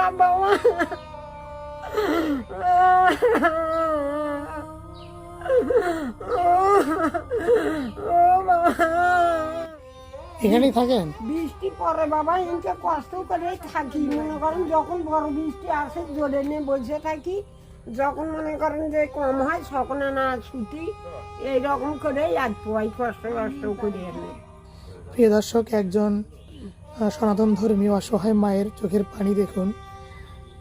বাবা এখানেই থাকেন? বৃষ্টি পরে বাবা ইনকে কষ্ট করে থাকি। মনে করেন যখন বড় বৃষ্টি আসে জোরে নিয়ে বসে থাকি। যখন মনে করেন যে কম হয় সকলে না ছুটি এইরকম করে আর পোয়াই কষ্ট কষ্ট করে এনে প্রিয় দর্শক একজন সনাতন ধর্মীয় অসহায় মায়ের চোখের পানি দেখুন।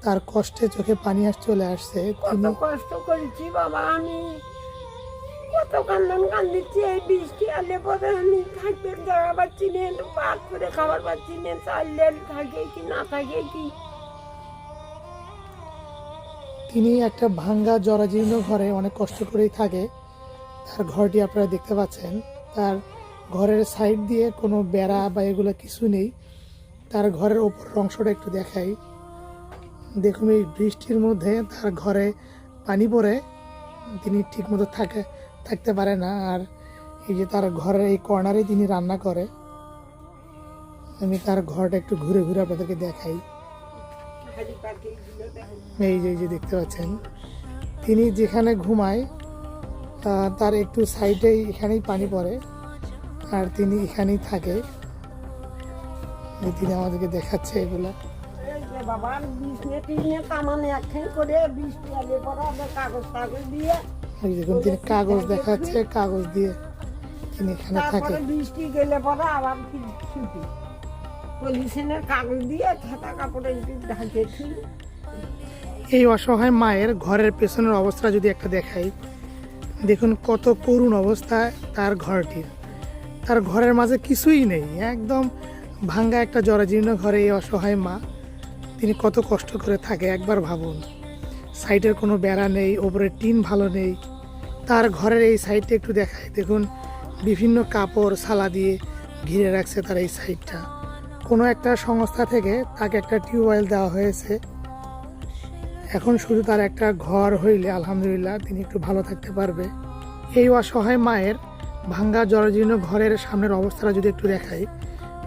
তার কষ্টে চোখে পানি আস চলে আসছে। কত তিনি কষ্ট করেছি বাবা আমি। কত কান্দান কান্দিচ্ছি এই বৃষ্টি আলে পরে আমি থাকবে জায়গা পাচ্ছি না পাক করে খাবার পাচ্ছি না চাইলে থাকে কি না থাকে কি। তিনি একটা ভাঙ্গা জরাজীর্ণ ঘরে অনেক কষ্ট করেই থাকে। তার ঘরটি আপনারা দেখতে পাচ্ছেন। তার ঘরের সাইড দিয়ে কোনো বেড়া বা এগুলো কিছু নেই। তার ঘরের ওপর অংশটা একটু দেখাই। দেখুন, এই বৃষ্টির মধ্যে তার ঘরে পানি পড়ে, তিনি ঠিকমতো থাকে, থাকতে পারে না। আর এই যে তার ঘরের এই কর্নারে তিনি রান্না করে, আমি তার ঘরটা একটু ঘুরে ঘুরে আপনাদেরকে দেখাই। এই যে যে দেখতে পাচ্ছেন, তিনি যেখানে ঘুমায় তার একটু সাইডেই এখানেই পানি পড়ে, আর তিনি এখানেই থাকে। তিনি আমাদেরকে দেখাচ্ছে এগুলা। এই যে বাবা বিষ্ণু টিনে কামানে একখান করে বৃষ্টি আলে পরে আবার কাগজ কাগজ দিয়ে। এই দেখুন তিনি কাগজ দেখাচ্ছে কাগজ দিয়ে তিনি এখানে থাকে বৃষ্টি গেলে পরে আবার ছুটি। পলিথিনের কাগজ দিয়ে ছাতা কাপড়ে ঢাকেছি এই অসহায় মায়ের ঘরের পেছনের অবস্থা যদি একটা দেখাই দেখুন কত করুণ অবস্থায় তার ঘরটির। তার ঘরের মাঝে কিছুই নেই একদম ভাঙ্গা একটা জরাজীর্ণ ঘরে এই অসহায় মা। তিনি কত কষ্ট করে থাকে, একবার ভাবুন। সাইডের কোনো বেড়া নেই, ওপরে টিন ভালো নেই। তার ঘরের এই সাইডটা একটু দেখায় দেখুন, বিভিন্ন কাপড়, সালা দিয়ে ঘিরে রাখছে তার এই সাইডটা। কোনো একটা সংস্থা থেকে তাকে একটা টিউবওয়েল দেওয়া হয়েছে। এখন শুধু তার একটা ঘর হইলে আলহামদুলিল্লাহ তিনি একটু ভালো থাকতে পারবে। এই অসহায় মায়ের ভাঙ্গা জরাজীর্ণ ঘরের সামনের অবস্থাটা যদি একটু দেখাই।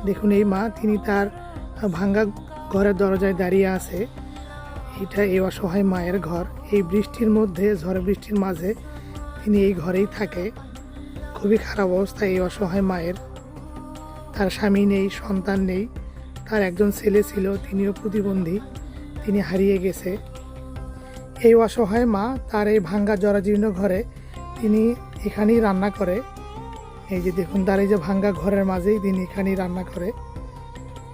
দেখুন, এই মা, তিনি তার ভাঙ্গা ঘরের দরজায় দাঁড়িয়ে আছে। এটা এই অসহায় মায়ের ঘর। এই বৃষ্টির মধ্যে, ঝড় বৃষ্টির মাঝে তিনি এই ঘরেই থাকে। খুবই খারাপ অবস্থা এই অসহায় মায়ের। তার স্বামী নেই, সন্তান নেই। তার একজন ছেলে ছিল, তিনিও প্রতিবন্ধী। তিনি হারিয়ে গেছে। এই অসহায় মা তার এই ভাঙ্গা জরাজীর্ণ ঘরে তিনি এখানেই রান্না করে। এই যে দেখুন, তার এই যে ভাঙ্গা ঘরের মাঝেই তিনি এখানেই রান্না করে।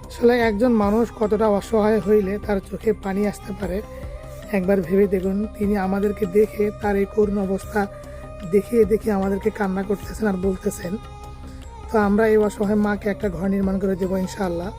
আসলে একজন মানুষ কতটা অসহায় হইলে তার চোখে পানি আসতে পারে, একবার ভেবে দেখুন। তিনি আমাদেরকে দেখে তার এই করুণ অবস্থা দেখিয়ে দেখে আমাদেরকে কান্না করতেছেন আর বলতেছেন, তো আমরা এই অসহায় মাকে একটা ঘর নির্মাণ করে দেবো ইনশাআল্লাহ।